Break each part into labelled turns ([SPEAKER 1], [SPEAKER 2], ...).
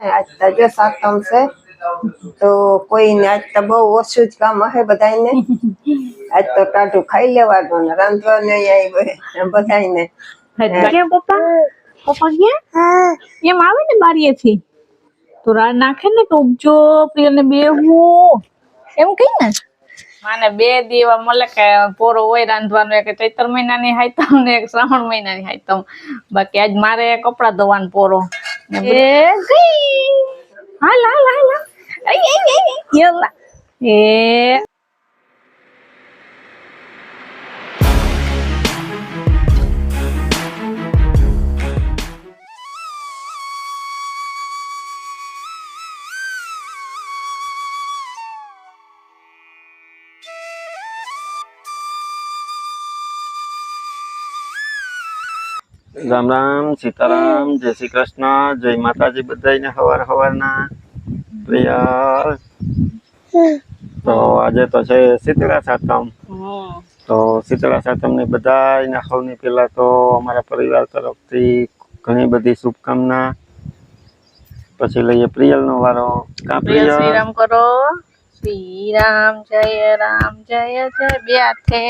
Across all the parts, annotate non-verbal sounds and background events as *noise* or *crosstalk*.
[SPEAKER 1] આજ તો જો સાતમ છે. તો કોઈને આજ તો બહુ ઓછું જ કામ હશે બધાને આજ તો ટાઢું ખાઈ લેવાનું ને રાંધવાનું આવ્યું બધાને
[SPEAKER 2] ક્યાં પપ્પા? પપ્પા ક્યાં? એમ આવે ને બારીએથી. તો રા નાખે ને કે ઉપજો પ્રિય ને બે હું એમ કઈ ને? માને બે દીવા મળે કે પોરો હોય રાંધવાનો એક ચૈતર મહિનાની હાઈતમ ને એક શ્રાવણ મહિનાની હાઈતમ. બાકી આજ મારે કપડા ધોવાનો પોરો. એ ગઈ હાલ હાલ હાલ એ
[SPEAKER 3] રામ રામ સીતારામ જય શ્રી કૃષ્ણ જય માતાજી બધાને હવાર હવારના પ્રિયા તો આજે તો છે શીતળા સાતમ. તો શીતળા સાતમની બધાને હવની પહેલા તો અમારા પરિવાર તરફથી ઘણી બધી શુભકામના. પછી લઈએ પ્રિયલનો વારો. કા
[SPEAKER 2] પ્રિય
[SPEAKER 3] શ્રી
[SPEAKER 2] રામ કરો. શ્રીરામ જય રામ જય જય બે હાથે.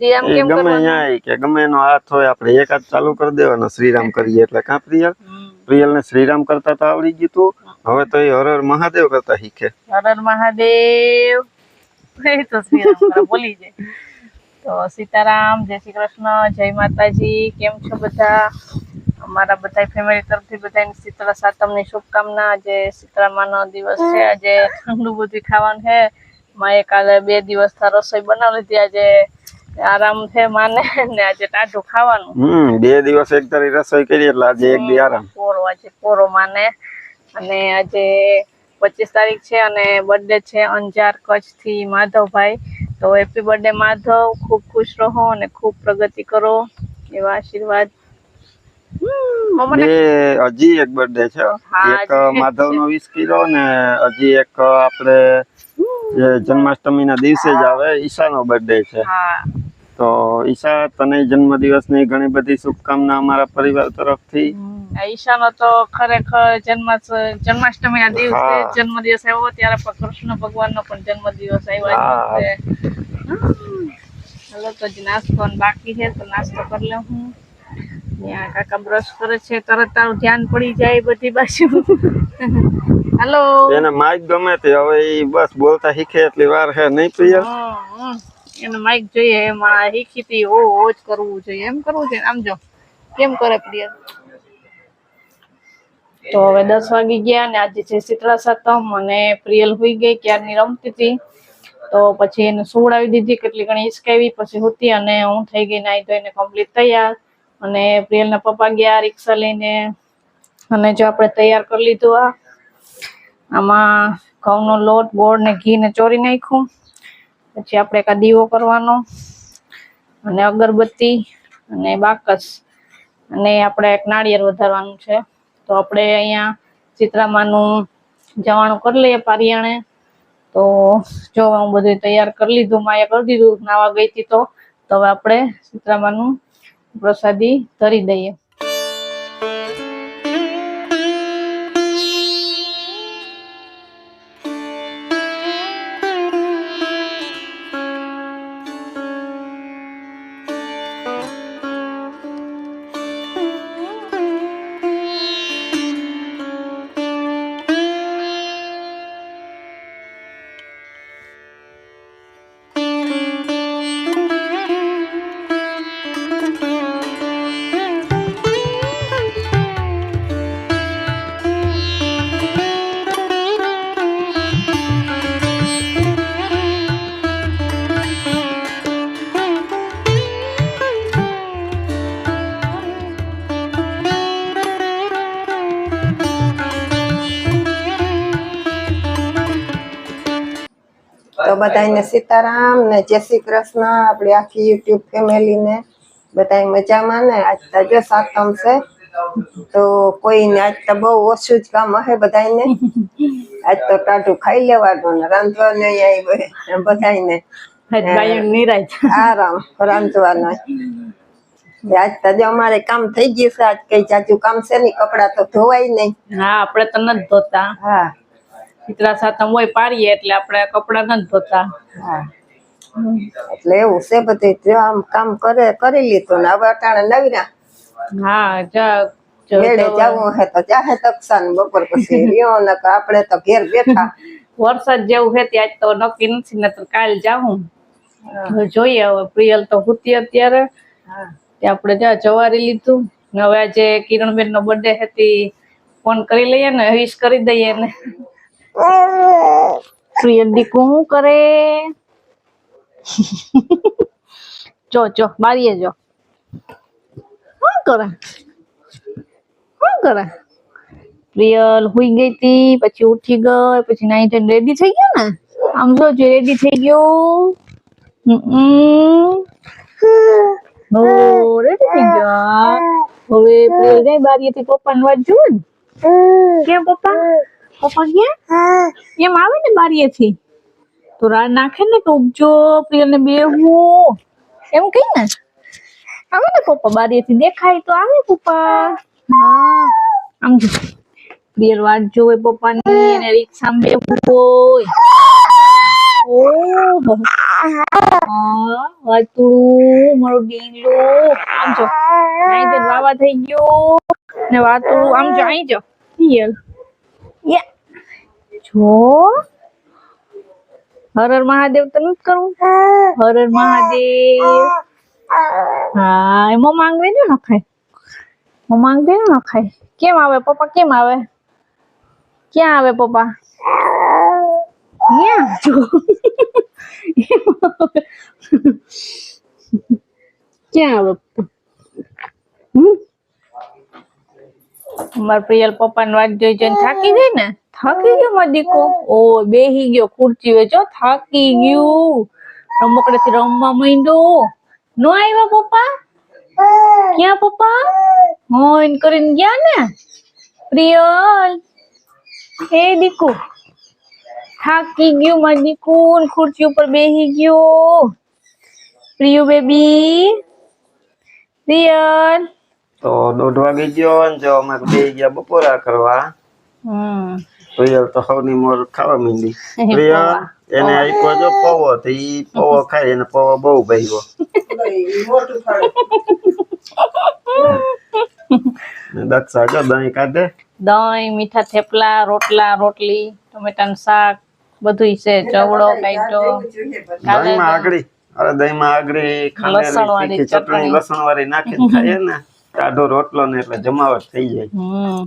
[SPEAKER 2] શ્રીરામ
[SPEAKER 3] એ
[SPEAKER 2] કેમ
[SPEAKER 3] ગમે
[SPEAKER 2] કરવાનું?
[SPEAKER 3] ન્યાય કે ગમે એનો હાથ હોય આપણે એક હાથ ચાલુ કરી દેવાનો શ્રીરામ કરીએ એટલે કા પ્રિયલ?
[SPEAKER 2] હમ.
[SPEAKER 3] પ્રિયલને શ્રીરામ કરતા તો આવડી ગયું તું. હવે તો એ હર હર મહાદેવ કરતા શીખે.
[SPEAKER 2] હર હર મહાદેવ. એ તો શ્રીરામ કરો, બોલી જાય. તો સીતારામ જય શ્રી કૃષ્ણ જય માતાજી કેમ છો બધા? અમારા બધા ફેમિલી તરફથી બધાને શીતળા સાતમની શુભકામના. આજે શીતળા માનો દિવસ છે. આજે ઠંડુ બધું ખાવાનું છે. માએ કાલે બે દિવસ થા રસોઈ બનાવી લીધી. આજે આરામ છે માને ને આજે ટાઢું ખાવાનું.
[SPEAKER 3] હમ બે દિવસ એક તારી રસોઈ કરી એટલે આજે એક દી આરામ.
[SPEAKER 2] કોરો આજે કોરો માને. અને આજે પચીસ તારીખ છે અને બર્થડે છે અંજાર કચ્છથી માધવભાઈ. તો હેપી બર્થડે માધવ ખૂબ ખુશ રહો અને ખૂબ પ્રગતિ કરો એવા આશીર્વાદ.
[SPEAKER 3] હજી એક બર્થડે છે. એક માધવ નો વીસ કિલો ને હજી એક આપણે જન્માષ્ટમી ના દિવસે જ આવે ઈશા નો બર્થડે છે તો ઈશા તને જન્મદિવસની ઘણી બધી શુભકામના અમારા પરિવાર તરફથી.
[SPEAKER 2] આ ઈશાનો તો ખરેખર જન્મ જન્માષ્ટમી ના દિવસે જન્મદિવસ આવ્યો ત્યારે કૃષ્ણ ભગવાનનો પણ જન્મદિવસ આવ્યો. હાલો તો જ નાસ્તો બાકી છે તો નાસ્તો કરી લઉં હું. ત્યાં કાકા બ્રશ કરે છે તરત તારું ધ્યાન પડી જાય બધી બાજુ. *laughs* હાલો.
[SPEAKER 3] એને માઇક ગમે તે હવે બસ બોલતા શીખે એટલી વાર હે નહીં પ્રિય.
[SPEAKER 2] એને માઇક જોઈએ, એમાં શીખીતી ઓ ઓ જ કરવું જોઈએ, એમ કરવું જોઈએ આમ જો, કેમ કરે પ્રિય? તો હવે દસ વાગી ગયા અને આજે છે શીતળા સાતમ અને પ્રિયલ હોઈ ગઈ ક્યારની રમતી હતી. તો પછી એને સુવડાવી દીધી, કેટલી ઘણી હિસકાવી પછી હોતી અને હું થઈ ગઈ નાઈ ધોઈને કમ્પ્લીટ તૈયાર. અને પ્રિયલના પપ્પા ગયા રિક્ષા લઈને અને જો આપણે તૈયાર કરી લીધું આ, આમાં ઘઉંનો લોટ ગોળ ને ઘી ને ચોરી નાખ્યું. પછી આપણે એક કરવાનો, અને અગરબત્તી, અને બાકસ, અને આપણે એક નાળિયેર વધારવાનું છે. તો આપણે અહીંયા ચિત્રામાનું જવાનું કરી લઈએ પારિયાણે. તો જો હું બધું તૈયાર કરી લીધું માએ કરી દીધું, નાવા ગઈ હતી તો હવે આપણે ચિત્રામાનું પ્રસાદી ધરી દઈએ.
[SPEAKER 1] બધાને સીતારામ ને જય શ્રી કૃષ્ણ આપણી આખી યુટ્યુબ ફેમિલી ને બધા મજામાં ને? આજ તો જો સાતમ છે. તો કોઈને આજ તો બહુ ઓછું જ કામ હશે બધાને આજ તો ટાઢું ખાઈ લેવાનું ને રાંધવાનું આવ્યું બધાને આરામ રાંધવાનો આજ તો જો અમારે કામ થઈ ગયું છે આજ કઈ જાજુ કામ છે નહીં કપડા તો ધોવાય નહીં.
[SPEAKER 2] હા આપણે તો નથી ધોતા.
[SPEAKER 1] હા.
[SPEAKER 2] ચિત્રા સાતમ હોય પાડીએ એટલે આપણે કપડા નથી ધોતા.
[SPEAKER 1] હા. એટલે એવું છે બધું જો આમ કામ કરે કરી લીધું ને. હવે અટાણે
[SPEAKER 2] હા જા જો-
[SPEAKER 1] જવું હે તો જાહે તકસાન બપોર પછી. *laughs* રહ્યો ને આપણે તો ઘેર બેઠા.
[SPEAKER 2] વરસાદ જેવું છે ત્યાં આજ તો નક્કી નથી ને કાલ જાઉં હવે જોઈએ હવે પ્રિયલ તો હુતી અત્યારે.
[SPEAKER 1] હા.
[SPEAKER 2] તે આપણે જા જવારી લીધું. ને હવે આજે કિરણબેન નો બર્થડે હતી. ફોન કરી લઈએ ને વિશ કરી દઈએ ને. પ્રિયલ દીકુ શું કરે? જો જો બારીએ જો. શું કરે? શું કરે? પ્રિયલ હુઈ ગઈ હતી પછી ઉઠી ગઈ પછી નાઈ જઈને રેડી થઈ ગયો ને? આમ જો રેડી થઈ ગયો. રેડી થઈ ગયા. હવે પ્રિયલ જાય બારીએથી પપ્પાને વાત જુએ ને? કેમ પપ્પા? પપ્પા એમ આવે ને બારીએ થી તો રાડ નાખે ને કે ઉપજો પ્રિય ને બેહવું. એમ કઈ ને. આવે ને પપ્પા બારીએ થી દેખાય તો આવે પપ્પા. હા. આમ જો. પ્રિયલ વાટ જોવે પપ્પાની અને રિક્ષામાં બેહવું હોય. ઓહો વાતુડું મારું ડીલું આમ જો. અહીં વાવા થઈ ગયો. ને વાતુડું આમ જો અહીં જો. જો. હર હર મહાદેવ તો નથી કરવું? હર હર મહાદેવ. હા, એમાં માંગવે ને નખાય. એમાં માંગવે ને નખાય. કેમ આવે પપ્પા, કેમ આવે? ક્યાં આવે પપ્પા? ક્યાં? જો. ક્યાં આવે? પપ્પા હમ? માર પ્રિયલ પપ્પા વાત જોઈ જોઈને થાકી ગઈ ને? થાકી ગયો મારો દીકો ઓ બેહી ગયો ખુરચી વેચો થાકી ગયું. રમકડે થી રમવા માંડ્યો. નો આવ્યા પપ્પા? ક્યાં પપ્પા? હોઈન કરીને ગયા ને? પ્રિયલ. હે દીકુ. થાકી ગયું મારો દીકુ ખુરચી ઉપર બેહી ગયો. પ્રિયુ બેબી. પ્રિયલ.
[SPEAKER 3] તો દોઢ વાગી ગયો અને જો અમે બે ગયા બપોરા કરવા. પ્રિયલ તો સૌની મોર ખાવા માંડી. પ્રિયલ એને આપ્યો જો પવો તો ઈ પવો ખાય એને પવો બહુ ભાઈવો દક્ષા જો દહીં કાઢે.
[SPEAKER 2] દહીં મીઠા થેપલા રોટલા રોટલી ટમેટાનું શાક બધું છે ચવડો કાઈટો
[SPEAKER 3] દહીંમાં આગળી. અરે દહીંમાં આગળી ખાંડેલી ચટણી
[SPEAKER 2] ચટણી.
[SPEAKER 3] લસણ વાળી નાખીને ખાઈએ ને. ટાઢો રોટલો ને એટલે જમાવટ થઈ જાય.
[SPEAKER 2] હમ.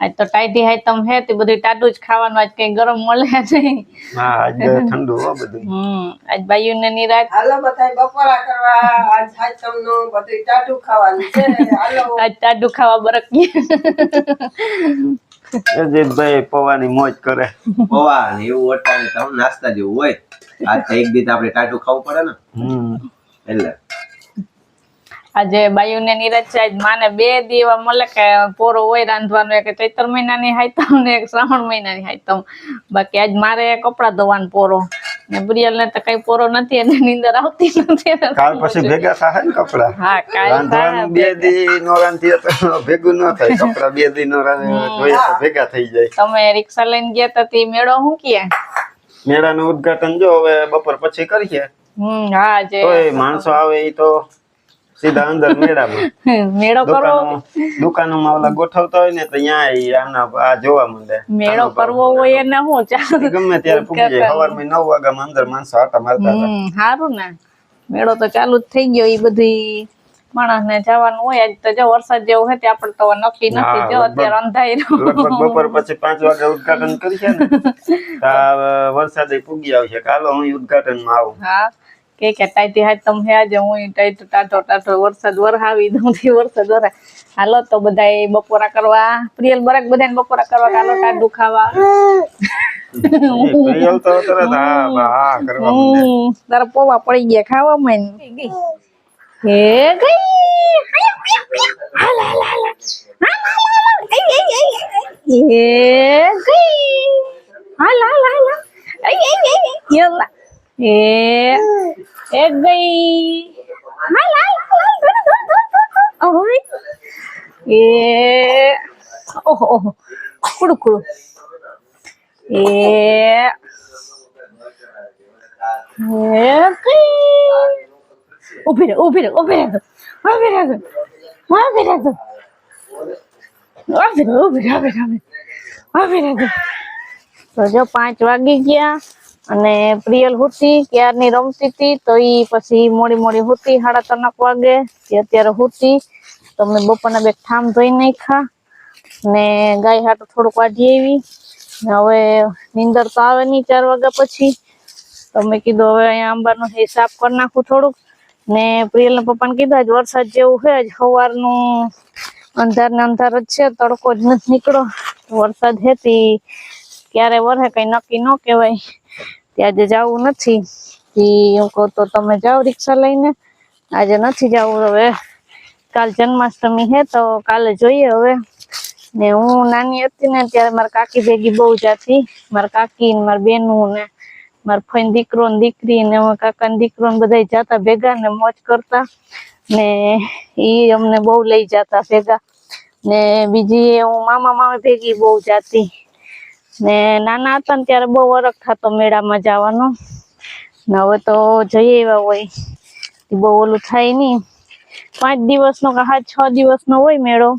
[SPEAKER 2] આજ તો ટાઈટી આઈટમ તમ હે તે બધું ટાટું જ ખાવાનું આજ કઈ ગરમ મળે નહીં.
[SPEAKER 3] હા આજ ઠંડુ હો બધું
[SPEAKER 2] હમ. આજ બાયુ ને નિરાત
[SPEAKER 1] હાલો બધા બપોરા કરવા. આજ હાચમનું બધું ટાટું ખાવાનું છે. હાલો.
[SPEAKER 2] આજ ટાટું ખાવા બરક
[SPEAKER 3] અજીતભાઈ પૌવાની મોજ કરે.
[SPEAKER 4] પૌવા એવું અટાણે તમે નાસ્તા જેવું હોય. આજ એક દીત આપણે ટાટું ખાવું પડે ને.
[SPEAKER 3] હમ.
[SPEAKER 4] એટલે.
[SPEAKER 2] આજે બાયુ ને નિરાત છે માને બે દીવા મળે કે પોરો હોય રાંધવાનો એક ચૈતર મહિનાની હાઈતમ ને એક શ્રાવણ મહિનાની હાઈતમ. બાકી આજ મારે કપડા ધોવાનો પોરો. ને પ્રિયલ ને તો કઈ પોરો નથી એને નીંદર આવતી નથી
[SPEAKER 3] કાલ પછી ભેગા થાય ને કપડા?
[SPEAKER 2] હા કાલ *laughs*
[SPEAKER 3] બે દી નો રાંધીએ તો ભેગું ન થાય. કપડા બે દી નો જોઈએ તો ભેગા થઈ જાય.
[SPEAKER 2] તમે રિક્ષા લઈને ગયા તા તે મેળો હું કે
[SPEAKER 3] મેળાનું ઉદ્ઘાટન જો હવે બપોર પછી કરીએ.
[SPEAKER 2] હમ હા જે
[SPEAKER 3] માણસો આવે એ તો સીધા અંદર મેળામાં. *laughs*
[SPEAKER 2] મેળો
[SPEAKER 3] કરવો. દુકાનોમાં ઓલા ગોઠવતા હોય ને તો ત્યાં આના આ જોવા મળે
[SPEAKER 2] મેળો કરવો હોય એને હું ચાલ.
[SPEAKER 3] ગમે ત્યારે પૂગી જાય. સવારમાં નવ વાગ્યામાં અંદર માણસો આટા મારતા
[SPEAKER 2] સારું ને. મેળો તો ચાલુ જ થઈ ગયો એ બધી માણસ ને જવાનું હોય. આજ તો જો વરસાદ જેવું હોય તે આપણે તો નક્કી નથી. જો અત્યારે અંધાઈ
[SPEAKER 3] લગભગ બપોર પછી પાંચ વાગે ઉદ્ઘાટન છે ને. *laughs* વરસાદ પૂગી આવશે. કાલો હું ઉદ્ઘાટનમાં આવું.
[SPEAKER 2] હા. કે કે ટાઈટી હાથ તમે આજે હું ટાઈટ ટાટો ટાટો વરસાદ વરહાવી દઉં થી વરસાદ વરહા. હાલો તો બધાય બપોરા કરવા પ્રિયલ બરાક બધાને બપોરા કરવા હાલો ટાટું ખાવા
[SPEAKER 3] એ પ્રિયલ તો તરત હા બા, હા કરવા માંડે.
[SPEAKER 2] હમ, તારા પોવા પડી ગયા ખાવા માં હે ગઈ? હાલો, હાલો, હાલો. હે ગઈ? હાલ હાલ હાલ. હાલ. એ ગઈ. હાલ હાલ હાલ. ધર, ધર, ધર, ધર. એ ઓહો ઓહો. કુડું કુડું. એ ઊભી રહે ઊભી રહે ઊભી રહે ઊભી રહે ઊભી રહે ઊભી રહે ઊભી રહે ઊભી રહે ઊભી રહે તો જો પાંચ વાગી ગયા. અને પ્રિયલ હુતી, ક્યારની રમતી હતી તો ઈ પછી મોડી મોડી હુતી, સાડા ત્રણક વાગે, એ અત્યારે હુતી. તો મેં બપોરના બે ઠામ ધોઈ નાખ્યા ને ગાય હાટું થોડુંક વાઢી આવી. હવે નીંદર તો આવે નહીં ચાર વાગ્યા પછી. તો મેં કીધું હવે અહીંયા આંબાનું એ સાફ કરી નાખું થોડુંક. ને પ્રિયલના પપ્પાને કીધું આજ વરસાદ જેવું છે, આજ સવારનું અંધાર ને અંધાર જ છે, તડકો જ નથી નીકળો વરસાદ હેતી, ક્યારે વરસે કઈ નક્કી ન કહેવાય. આજે જવું નથી. હું કહું તો તમે જાઓ રિક્ષા લઈને. આજે નથી જવું હવે. કાલ જન્માષ્ટમી હે તો કાલે જોઈએ હવે. ને હું નાની હતી ને ત્યારે મારા કાકી ભેગી બહુ જાતી મારા કાકી ને મારા બેનું ને મારા ફઈન દીકરો ને દીકરી ને કાકા ને દીકરો ને બધા જતા ભેગા ને મોજ કરતા. ને ઈ અમને બહુ લઈ જતા ભેગા. ને બીજી હું મામા મામી ભેગી બહુ જાતી ને નાના હતા ને ત્યારે બહુ વરખ થતો મેળામાં જવાનો. ને હવે તો જઈએ એવા હોય. એ બહુ ઓલું થાય નહીં. પાંચ દિવસનો કે હા, છ દિવસનો હોય મેળો.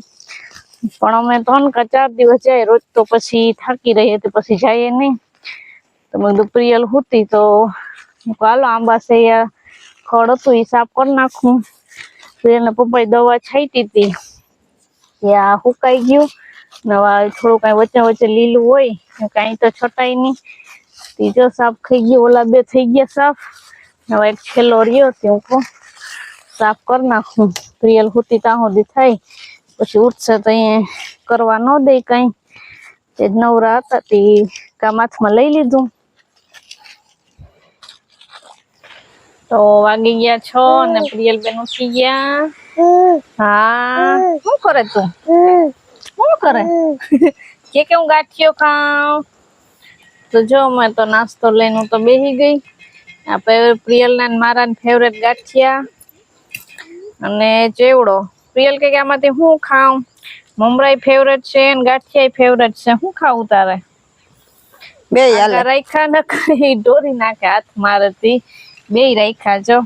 [SPEAKER 2] પણ અમે ત્રણ કે ચાર દિવસ જાય, રોજ તો પછી થાકી રહીએ તો પછી જઈએ નહીં. તો મેં કીધું, પ્રિયલ હુતી તો હાલો, આંબા યાર ખડ હતું એ સાફ કરી નાખું. પ્રિયલને પપ્પાએ દવા છાંટી હતી ત્યાં સુકાઈ ગયું. નવા થોડું કાંઈ વચ્ચે વચ્ચે લીલું હોય ને કાંઈ તો છટાય નહીં. ત્રીજો સાફ થઈ ગયો ઓલા બે થઈ ગયા સાફ નવા એક છેલ્લો રહ્યો તે હું સાફ કરી નાખું. પ્રિયલ હુતી ત્યાં સુધી થાય. પછી ઉઠશે તો કરવા ન દે કઈ. તે નવરા હતા તે કામ હાથમાં લઈ લીધું. તો વાગી ગયા છ અને પ્રિયલ બેન ઉઠી ગયા. હા. શું કરે તું? શું કરે? કે કે હું ગાંઠિયો ખાઉં? તો જો મેં તો નાસ્તો લઈને હું તો બેસી ગઈ. આપણે પ્રિયલના ને મારા ફેવરેટ ગાંઠિયા. અને ચેવડો. પ્રિયલ કે કે આમાંથી હું ખાઉં? મમરાઈ ફેવરેટ છે અને ગાંઠિયા ફેવરેટ છે. હું ખાવું તારે?
[SPEAKER 1] બે
[SPEAKER 2] રાખ્યા ન કરી દોરી નાખે હાથ મારેથી. બે રાખ્યા જો.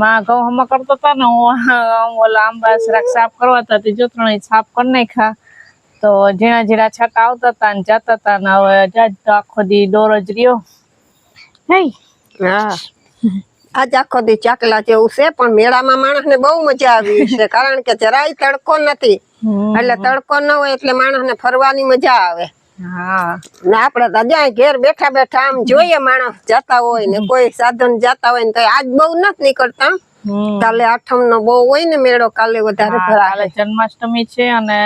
[SPEAKER 2] માં ઘઉં હમણાં કરતો હતા ને હું ઓલા આંબા સાફ કરવા હતા તે. જો ત્રણેય સાફ કરી નાખ્યા. તો ઝીણા ઝીણા છાંટા આવતા હતા ને જતા હતા ને હવે જાજ આખો દી દોર જ રહ્યો. હા.
[SPEAKER 1] આજ આખો દી ચાકલા જેવું છે પણ મેળામાં માણસને બહુ મજા આવી છે કારણ કે જરાય તડકો નથી. એટલે તડકો ન હોય એટલે માણસને ફરવાની મજા આવે.
[SPEAKER 2] હા.
[SPEAKER 1] ને આપડે તો જ્યાં ઘેર બેઠા બેઠા આમ જોઈએ માણસ જતા હોય ને કોઈ સાધન જતા હોય ને તો આજ બહુ નથી નીકળતા. કાલે આઠમ નો બહુ હોય ને મેળો કાલે વધારે ભરાય.
[SPEAKER 2] જન્માષ્ટમી છે અને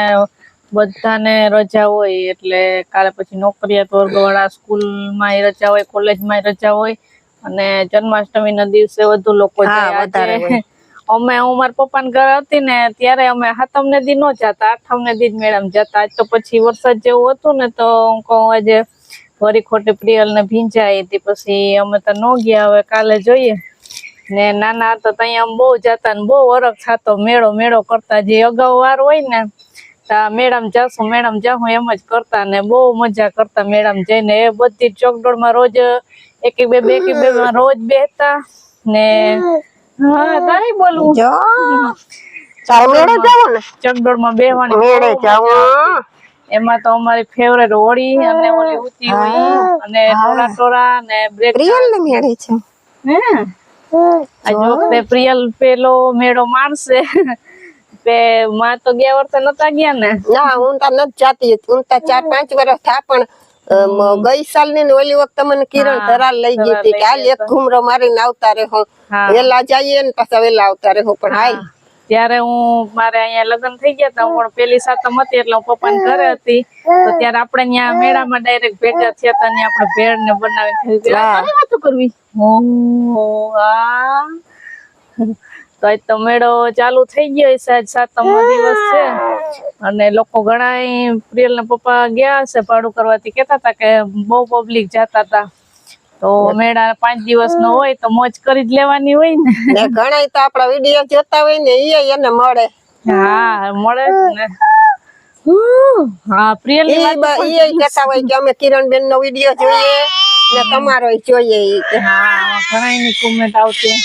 [SPEAKER 2] બધાને રજા હોય એટલે કાલે પછી નોકરિયાત વર્ગવાળા સ્કૂલમાં રજા હોય કોલેજમાં રજા હોય અને જન્માષ્ટમી ના દિવસે વધુ લોકો
[SPEAKER 1] વધારે
[SPEAKER 2] અમે હું મારા પપ્પાના ઘરે હતી ને ત્યારે અમે હાથમ ને દી નો જતા આઠમ ને દી જ મેડમ જતા. આજ તો પછી વરસાદ જેવું હતું ને તો હું કહું આજે વરી ખોટે પ્રિયલ ને ભીંજાઈ હતી પછી અમે તો ન ગયા હવે કાલે જોઈએ. ને નાના હતા ત્યાં આમ બહુ જતા ને બહુ વરખ થતો મેળો મેળો કરતા. જે અગાઉ વાર હોય ને મેડમ જાશું મેડમ જાઉં એમ જ કરતા ને બહુ મજા કરતા મેડમ જઈને. એ બધી ચોકડોળમાં રોજ એક એક બે બે એક બે માં રોજ બેહતા ને હા તારે બોલવું
[SPEAKER 1] જો તારે મેળે જવું ને.
[SPEAKER 2] ચકડોળમાં બેહવાની
[SPEAKER 1] મેળે
[SPEAKER 2] બહુ મજા
[SPEAKER 1] જવું
[SPEAKER 2] આવતી. એમાં તો અમારી ફેવરેટ હોળી અને ઓલી ઉતી હોય અને ને બ્રેક
[SPEAKER 1] પ્રિયલ ને મેળે છે.
[SPEAKER 2] હે? આજ વખતે પ્રિયલ પેલો મેળો મારશે તે માં તો ગયા વર્ષે નતા ગયા ને?
[SPEAKER 1] ના હું તો નથી જાતી હું તો ચાર પાંચ વર્ષ થયા પણ ગઈ સાલની ઓલી વખતે મને કિરણ ધરાલ લઈ ગઈ હતી કે હાલ એક ઘુમરો મારીને આવતા રહો
[SPEAKER 2] હા.
[SPEAKER 1] વેલા જઈએ ને પાછા વેલા આવતા રહો પણ હાલ.
[SPEAKER 2] ત્યારે હું મારે અહીંયા લગ્ન થઈ ગયા હતા. પણ પેલી સાતમ હતી એટલે હું પપ્પાને ઘરે હતી. તો ત્યારે આપણે ત્યાં મેળામાં ડાયરેક્ટ ભેગા થયા હતા ને આપણે ભેળ ને બનાવી ખાઈ
[SPEAKER 1] હા.
[SPEAKER 2] વાતો કરવી? ઓહો આ. તો આજ તો મેળો ચાલુ થઈ ગયો છે આજ સાતમ દિવસ છે. અને લોકો ઘણા પ્રિયલ ના પપ્પા ગયા હશે ભાડું કરવાથી. કેતા હતા કે બહુ પબ્લિક જતા હતા. તો મેળા પાંચ દિવસ નો હોય તો મોજ કરી જ લેવાની હોય ને.
[SPEAKER 1] ઘણા તો આપડા વીડિયો જોતા હોય ને એ એને મળે.
[SPEAKER 2] હા મળે ને. હા પ્રિયલ
[SPEAKER 1] ય કહેતા હોય કે અમે કિરણબેન નો વીડિયો જોઈએ ને તમારો જોઈએ
[SPEAKER 2] હા ઘણા ની કોમેન્ટ આવતી.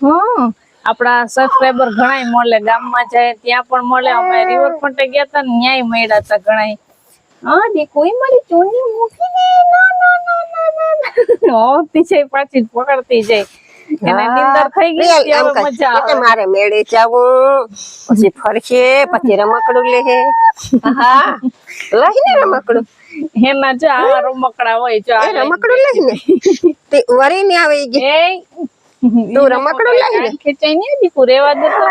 [SPEAKER 2] હમ. આપડા સબસ્ક્રાઈબર ઘણાય મળે ગામમાં જાય ત્યાં પણ મળે. અમે રિવરફ્રન્ટે ગયા હતા ને ન્યાય મળ્યા હતા ઘણાય. હા દી કોઈ મારી ચોની ના ના ના ના ના જાય પાછી પકડતી જાય. એને નીંદર થઈ ગઈ
[SPEAKER 1] પ્રિયલ
[SPEAKER 2] હતી,
[SPEAKER 1] એમ
[SPEAKER 2] હવે
[SPEAKER 1] કહે
[SPEAKER 2] મજા આવે.
[SPEAKER 1] મારે મેળે જાવું. પછી ફરશે પછી રમકડું લે હા લઈને રમકડું.
[SPEAKER 2] એના જો આવા રમકડા હોય જો
[SPEAKER 1] રમકડું લઈને તે વરી ને આવે
[SPEAKER 2] એ
[SPEAKER 1] તું રમકડું લઈ લે.
[SPEAKER 2] ખેંચાઈ નહીં દીકુ રેવા દે તો.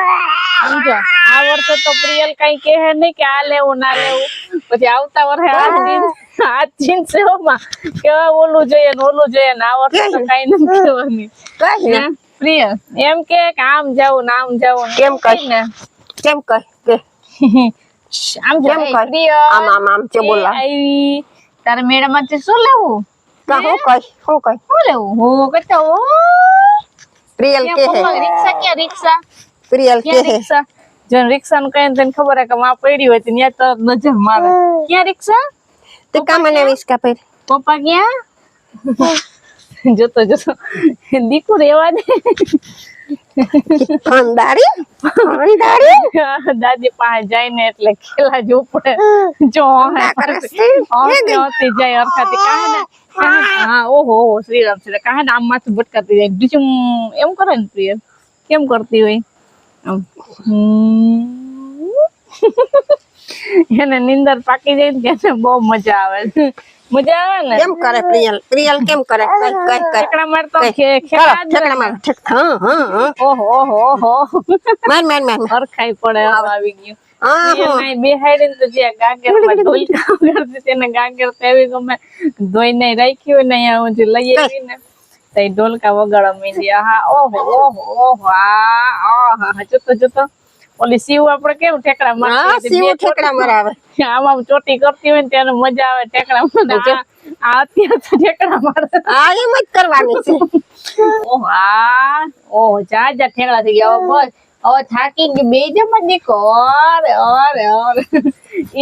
[SPEAKER 2] સમજો? આ વર્ષે તો પ્રિયલ કઈ કહે નહીં કે આ લેવું ના લેવું. પછી આવતા વર્ષે આ જીન્સ આ જીન્સ એવામાં કેવા ઓલું જોઈએ ને ઓલું જોઈએ ને આ વર્ષે તો કઈ? નથી કહેવાની.
[SPEAKER 1] કઈ ને?
[SPEAKER 2] હે? એમ કે આમ જાવું ને આમ જાવું
[SPEAKER 1] કેમ કઈ?
[SPEAKER 2] ને?
[SPEAKER 1] કેમ કઈ? કે?
[SPEAKER 2] આમ
[SPEAKER 1] કેમ
[SPEAKER 2] એ
[SPEAKER 1] આમ આમ આમ છે બોલા.
[SPEAKER 2] આવી. તારે મેડમ શું લેવું?
[SPEAKER 1] હું કઈ? હું કઈ?
[SPEAKER 2] શું લેવું? હું કહેતા હો
[SPEAKER 1] પ્રિયલ કે હે
[SPEAKER 2] રિક્ષા કે રિક્ષા?
[SPEAKER 1] પ્રિયલ કે હે
[SPEAKER 2] રિક્ષા? જો રિક્ષા નું કઈ તને ખબર હે કે માં પડી હોય તો ત્યાં તો નજર મારે. ક્યાં રિક્ષા?
[SPEAKER 1] તે કા મને વિસ્કા પર.
[SPEAKER 2] પપ્પા ક્યાં? જોતો જોતો. દીકુ રેવા દે.
[SPEAKER 1] અંધારી અંધારી
[SPEAKER 2] દાદી પાસે જાય ને એટલે ખેલા જવું પડે. જો હોતી જાય અરખાતી કાહે- હા ઓહો ઓહો શ્રીરામ શ્રી કાહે ને આમ માથું ભટકાતી જાય ડીચુમ એમ કરે ને પ્રિય કેમ કરતી હોય આમ હમ. એને નિંદર પાકી જાય ને કે એને બહુ મજા આવે મજા આવે ને
[SPEAKER 1] કેમ કરે પ્રિયલ પ્રિયલ કેમ કરે કઈ કઈ કઈ
[SPEAKER 2] ઠેકડા મારતો
[SPEAKER 1] કઈ.
[SPEAKER 2] ખે-
[SPEAKER 1] ચાલો,
[SPEAKER 2] ખેલા જ
[SPEAKER 1] ઠેકડા માર ઠેક હા હા હા
[SPEAKER 2] ઓહો ઓહો ઓહો
[SPEAKER 1] માર માર માર માર.
[SPEAKER 2] હરખાઈ પડે હવે આવી ગયું
[SPEAKER 1] હા હા.
[SPEAKER 2] એનાય બેહાડીને તો જ્યાં ગાગરમાં ઢોલકા તેને ગાગર તો એવી ગમે. ધોઈને રાખી હોય ને અહીંયા હું જે લઈ આવી ને તો ઢોલકા વગાડવા માંડી હા ઓહો ઓહો ઓહો આ આહા જોતો જોતો. ઓલી શિવ આપણે કેવું ઠેકડા
[SPEAKER 1] સીવું મરાવે
[SPEAKER 2] ચોટી- *laughs* આમ ચોટી કરતી હોય ને ત્યારે મજા આવે ઠેકડા મારે આ આ અત્યારે તો ઠેકડા મારતા
[SPEAKER 1] હા એમ જ કરવાની છે. *laughs*
[SPEAKER 2] ઓહ આ ઓહ જા જા ઠેકડા થઈ ગયા. બસ. હવે થાકી બે જમા દીકો અરે અરે અરે.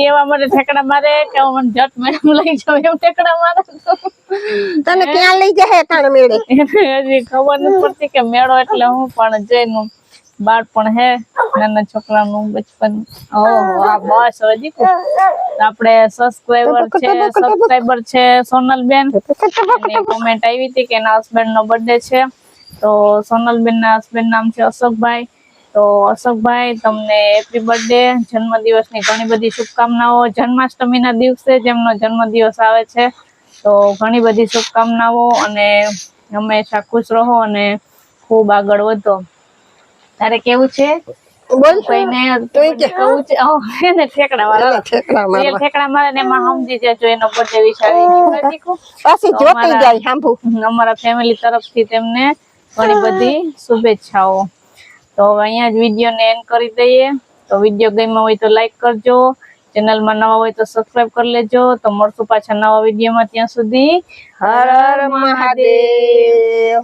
[SPEAKER 2] એવા મને ઠેકડા મારે કે મને જટ મેડમ લઈ જાવ એમ ઠેકડા મારે.
[SPEAKER 1] તને ક્યાં લઈ જાય તાણ મેળે?
[SPEAKER 2] હજી ખબર નથી પડતી કે મેળો એટલે હું પણ જઈનું બાળપણ હે નાના છોકરાનું બચપન. ઓહો આ બસ હજી આપડે આપણે સબસ્ક્રાઈબર છે સબસ્ક્રાઈબર છે સોનલબેન. કોમેન્ટ આવી હતી કે એના હસબન્ડ નો બર્થડે છે. તો સોનલબેન ના હસબન્ડ નામ છે અશોકભાઈ. તો અશોકભાઈ તમને હેપી બર્થડે જન્મદિવસની ઘણી બધી શુભકામનાઓ. જન્માષ્ટમીના દિવસે જેમનો જન્મદિવસ આવે છે તો ઘણી બધી શુભકામનાઓ અને હંમેશા ખુશ રહો અને ખૂબ આગળ વધો. તારે કેવું છે? અમારા ફેમિલી તરફથી તેમને ઘણી બધી શુભેચ્છાઓ. તો હવે અહીંયા જ વિડીયોને એન્ડ કરી દઈએ. તો વીડિયો ગમ્યો હોય તો લાઈક કરજો. ચેનલમાં નવા હોય તો સબસ્ક્રાઇબ કરી લેજો. તો મળશું પાછા નવા વિડીયોમાં ત્યાં સુધી.
[SPEAKER 1] હર હર મહાદેવ.